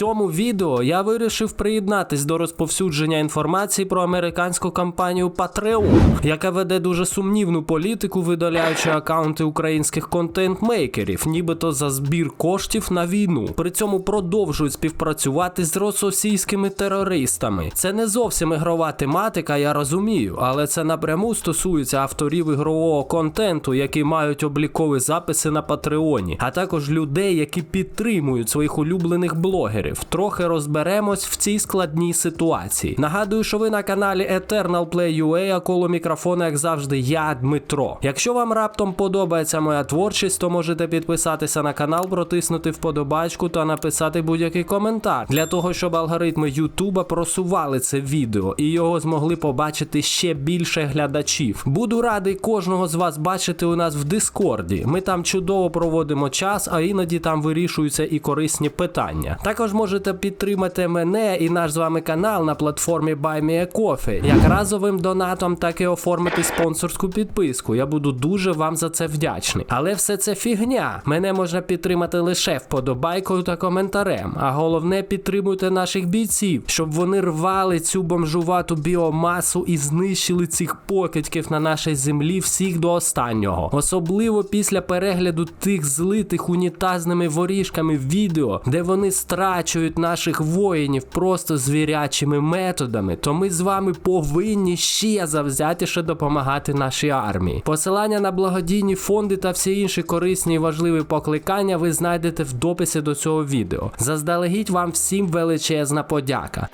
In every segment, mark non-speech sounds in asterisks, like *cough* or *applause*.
цьому відео я вирішив приєднатись до розповсюдження інформації про американську компанію Patreon, яка веде дуже сумнівну політику, видаляючи акаунти українських контент-мейкерів, нібито за збір коштів на війну. При цьому продовжують співпрацювати з російськими терористами. Це не зовсім ігрова тематика, я розумію, але це напряму стосується авторів ігрового контенту, які мають облікові записи на Патреоні, а також людей, які підтримують своїх улюблених блогерів. Трохи розберемось в цій складній ситуації. Нагадую, що ви на каналі Eternal Play UA, а коло мікрофона, як завжди, я Дмитро. Якщо вам раптом подобається моя творчість, то можете підписатися на канал, протиснути вподобачку та написати будь-який коментар для того, щоб алгоритми Ютуба просували це відео і його змогли побачити ще більше глядачів. Буду радий кожного з вас бачити у нас в Дискорді. Ми там чудово проводимо час, а іноді там вирішуються і корисні питання. Також можете підтримати мене і наш з вами канал на платформі BuyMeACoffee, як разовим донатом, так і оформити спонсорську підписку. Я буду дуже вам за це вдячний. Але все це фігня. Мене можна підтримати лише вподобайкою та коментарем. А головне підтримуйте наших бійців, щоб вони рвали цю бомжувату біомасу і знищили цих покидьків на нашій землі всіх до останнього. Особливо після перегляду тих злитих унітазними воріжками відео, де вони страчують наших воїнів просто звірячими методами, то ми з вами повинні ще завзятіше допомагати нашій армії. Посилання на благодійні фонди та всі інші корисні і важливі покликання ви знайдете в дописі до цього відео. Заздалегідь вам всім величезна подяка.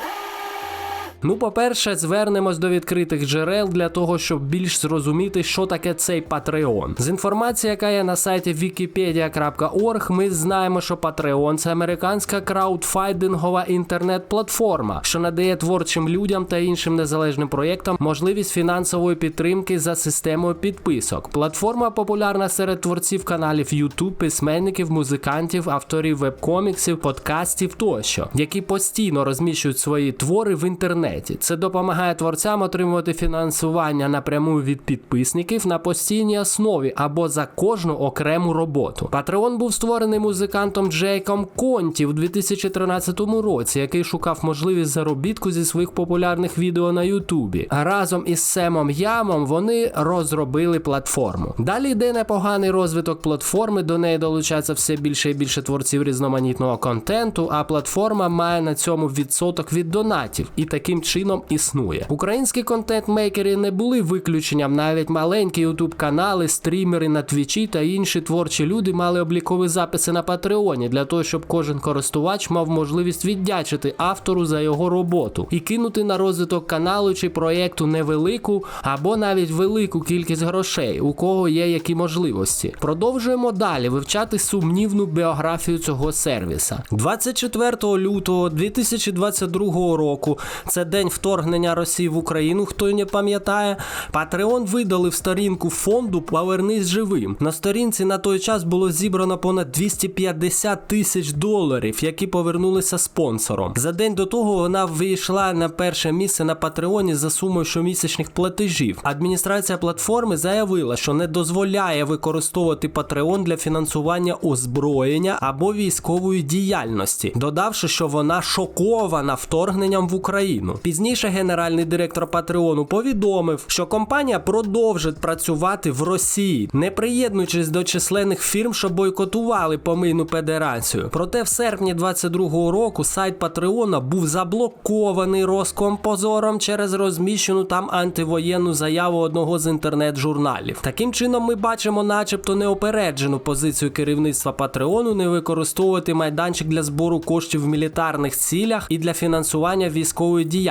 Ну, по-перше, звернемось до відкритих джерел для того, щоб більш зрозуміти, що таке цей Patreon. З інформації, яка є на сайті wikipedia.org, ми знаємо, що Patreon – це американська краудфайдингова інтернет-платформа, що надає творчим людям та іншим незалежним проєктам можливість фінансової підтримки за системою підписок. Платформа популярна серед творців каналів YouTube, письменників, музикантів, авторів веб-коміксів, подкастів тощо, які постійно розміщують свої твори в інтернеті. Це допомагає творцям отримувати фінансування напряму від підписників на постійній основі або за кожну окрему роботу. Patreon був створений музикантом Джейком Конті в 2013 році, який шукав можливість заробітку зі своїх популярних відео на Ютубі. Разом із Семом Ямом вони розробили платформу. Далі йде непоганий розвиток платформи. До неї долучається все більше і більше творців різноманітного контенту. А платформа має на цьому відсоток від донатів і таким чином існує. Українські контент-мейкери не були виключенням. Навіть маленькі ютуб канали, стрімери на твічі та інші творчі люди мали облікові записи на Патреоні для того, щоб кожен користувач мав можливість віддячити автору за його роботу і кинути на розвиток каналу чи проєкту невелику або навіть велику кількість грошей, у кого є які можливості. Продовжуємо далі вивчати сумнівну біографію цього сервіса. 24 лютого 2022 року. Це день вторгнення Росії в Україну. Хто не пам'ятає, Patreon видалив сторінку фонду Повернись живим. На сторінці на той час було зібрано понад 250 тисяч доларів, які повернулися спонсором. За день до того вона вийшла на перше місце на Патреоні за сумою щомісячних платежів. Адміністрація платформи заявила, що не дозволяє використовувати Patreon для фінансування озброєння або військової діяльності, додавши, що вона шокована вторгненням в Україну. Пізніше генеральний директор Патреону повідомив, що компанія продовжить працювати в Росії, не приєднуючись до численних фірм, що бойкотували помийну федерацію. Проте в серпні 22-го року сайт Патреона був заблокований Роскомпозором через розміщену там антивоєнну заяву одного з інтернет-журналів. Таким чином, ми бачимо, начебто, неопереджену позицію керівництва Патреону не використовувати майданчик для збору коштів в мілітарних цілях і для фінансування військової діяльності.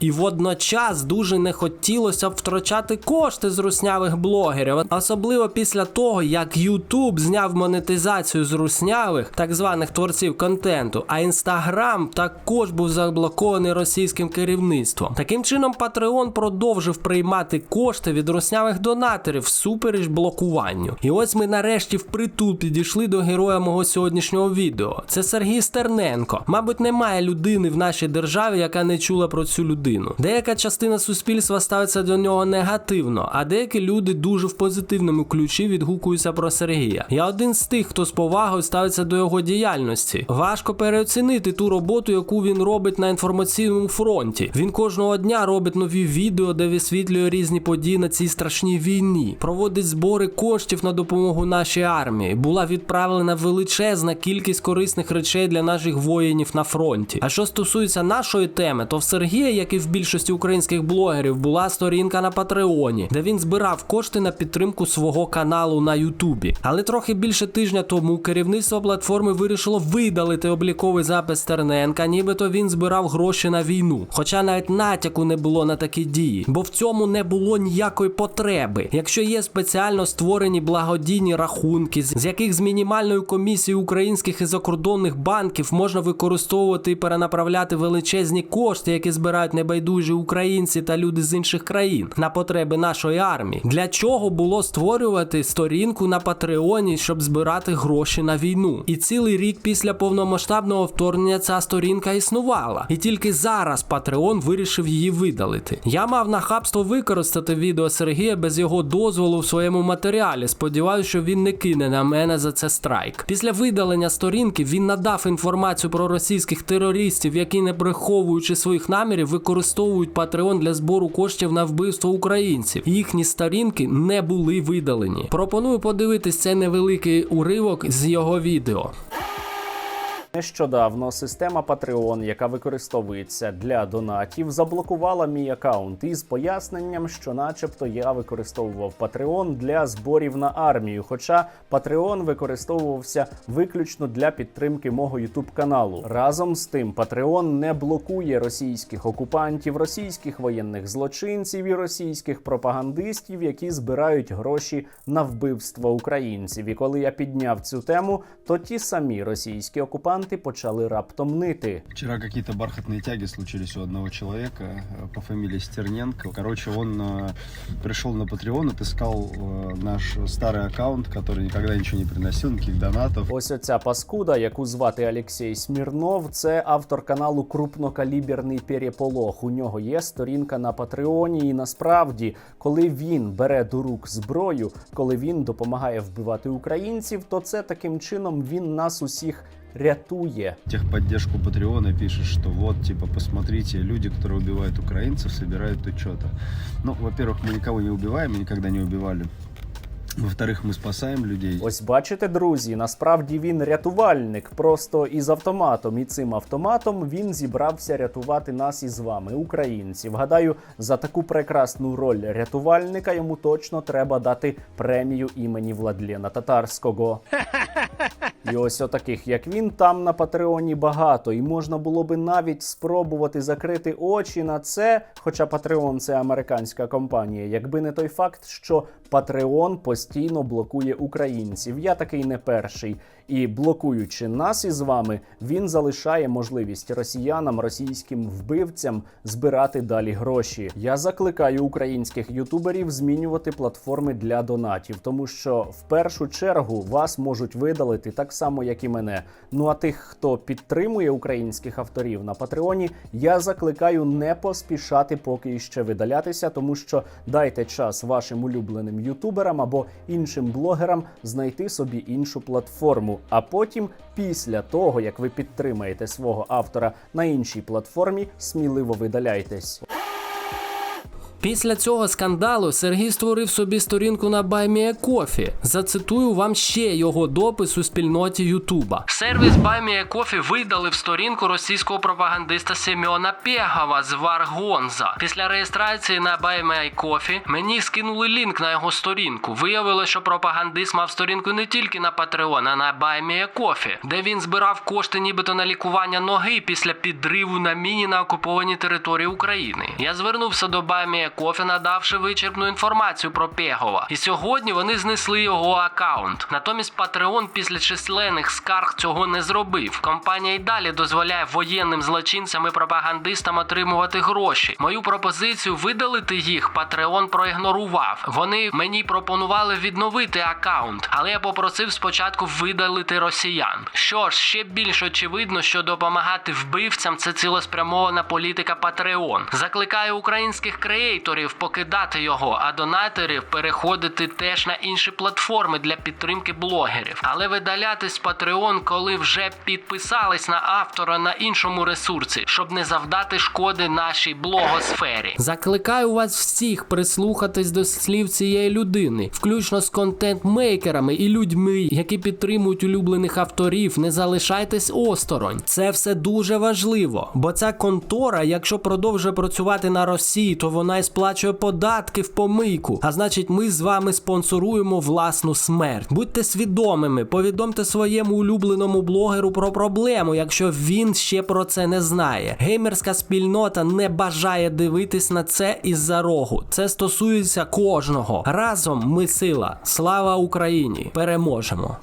І водночас дуже не хотілося б втрачати кошти з руснявих блогерів, особливо після того, як YouTube зняв монетизацію з руснявих, так званих творців контенту, а Instagram також був заблокований російським керівництвом. Таким чином, Patreon продовжив приймати кошти від руснявих донаторів всупереч блокуванню. І ось ми нарешті впритул підійшли до героя мого сьогоднішнього відео. Це Сергій Стерненко. Мабуть, немає людини в нашій державі, яка не чула про цю людину. Деяка частина суспільства ставиться до нього негативно, а деякі люди дуже в позитивному ключі відгукуються про Сергія. Я один з тих, хто з повагою ставиться до його діяльності. Важко переоцінити ту роботу, яку він робить на інформаційному фронті. Він кожного дня робить нові відео, де висвітлює різні події на цій страшній війні, проводить збори коштів на допомогу нашій армії. Була відправлена величезна кількість корисних речей для наших воїнів на фронті. А що стосується нашої теми, то в Сергія, як і в більшості українських блогерів, була сторінка на Патреоні, де він збирав кошти на підтримку свого каналу на Ютубі. Але трохи більше тижня тому керівництво платформи вирішило видалити обліковий запис Терненка, нібито він збирав гроші на війну. Хоча навіть натяку не було на такі дії, бо в цьому не було ніякої потреби. Якщо є спеціально створені благодійні рахунки, з яких з мінімальною комісією українських і закордонних банків можна використовувати і перенаправляти величезні кошти, які збирають небайдужі українці та люди з інших країн на потреби нашої армії. Для чого було створювати сторінку на Патреоні, щоб збирати гроші на війну? І цілий рік після повномасштабного вторгнення ця сторінка існувала, і тільки зараз Патреон вирішив її видалити. Я мав нахабство використати відео Сергія без його дозволу в своєму матеріалі. Сподіваюся, що він не кине на мене за це страйк. Після видалення сторінки він надав інформацію про російських терористів, які не приховуючи своїх намірів, використовують Патреон для збору коштів на вбивство українців. Їхні сторінки не були видалені. Пропоную подивитись цей невеликий уривок з його відео. Нещодавно система Patreon, яка використовується для донатів, заблокувала мій аккаунт із поясненням, що, начебто, я використовував Patreon для зборів на армію. Хоча Patreon використовувався виключно для підтримки мого youtube каналу. Разом з тим, Patreon не блокує російських окупантів, російських воєнних злочинців і російських пропагандистів, які збирають гроші на вбивство українців. І коли я підняв цю тему, то ті самі російські окупанти почали раптом нити. Вчера какие-то бархатные тяги случились у одного человека э, по фамилии Стерненко. Короче, он э, пришел на Patreon, отыскал э, наш старый аккаунт, который никогда ничего не приносил, никаких донатов. Ось оця паскуда, яку звати Олексій Смірнов, це автор каналу Крупнокаліберний переполох. У нього є сторінка на Патреоні. І насправді, коли він бере до рук зброю, коли він допомагає вбивати українців, то це таким чином він нас усіх рятує. Техподдержку Патреона пишет, что вот, типа, посмотрите, люди, которые убивают украинцев, собирают тут что-то. Ну, во-первых, мы никого не убиваем, и никогда не убивали. Во-вторых, мы спасаем людей. Ось бачите, друзі, насправді він рятувальник, просто із автоматом. І цим автоматом він зібрався рятувати нас із вами, українців. Гадаю, за таку прекрасну роль рятувальника йому точно треба дати премію імені Владлена Татарського. *laughs* І ось отаких, як він, там на Патреоні багато, і можна було би навіть спробувати закрити очі на це. Хоча Патреон це американська компанія, якби не той факт, що Патреон постійно блокує українців. Я такий не перший. І блокуючи нас із вами, він залишає можливість росіянам, російським вбивцям збирати далі гроші. Я закликаю українських ютуберів змінювати платформи для донатів, тому що в першу чергу вас можуть видалити так само, як і мене. Ну а тих, хто підтримує українських авторів на Патреоні, я закликаю не поспішати поки іще видалятися, тому що дайте час вашим улюбленим ютуберам або іншим блогерам знайти собі іншу платформу. А потім, після того як ви підтримаєте свого автора на іншій платформі, сміливо видаляйтесь. Після цього скандалу Сергій створив собі сторінку на BuyMeACoffee. Зацитую вам ще його допис у спільноті Ютуба. Сервіс BuyMeACoffee видалив сторінку російського пропагандиста Семена Пегова з Варгонза. Після реєстрації на BuyMeACoffee мені скинули лінк на його сторінку. Виявилося, що пропагандист мав сторінку не тільки на Patreon, а на BuyMeACoffee, де він збирав кошти нібито на лікування ноги після підриву на міні на окупованій території України. Я звернувся до BuyMeACoffee Кофі, надавши вичерпну інформацію про Пегова. І сьогодні вони знесли його аккаунт. Натомість Patreon після численних скарг цього не зробив. Компанія й далі дозволяє воєнним злочинцям і пропагандистам отримувати гроші. Мою пропозицію видалити їх Patreon проігнорував. Вони мені пропонували відновити аккаунт, але я попросив спочатку видалити росіян. Що ж, ще більш очевидно, що допомагати вбивцям це цілеспрямована політика Patreon. Закликаю українських креаторів покидати його, а донаторів переходити теж на інші платформи для підтримки блогерів. Але видаляти з Patreon, коли вже підписались на автора на іншому ресурсі, щоб не завдати шкоди нашій блогосфері. Закликаю вас всіх прислухатись до слів цієї людини, включно з контент-мейкерами і людьми, які підтримують улюблених авторів. Не залишайтесь осторонь. Це все дуже важливо, бо ця контора, якщо продовжує працювати на Росії, то вона і сплачує податки в помийку. А значить, ми з вами спонсоруємо власну смерть. Будьте свідомими, повідомте своєму улюбленому блогеру про проблему, якщо він ще про це не знає. Геймерська спільнота не бажає дивитись на це із-за рогу. Це стосується кожного. Разом ми сила. Слава Україні! Переможемо!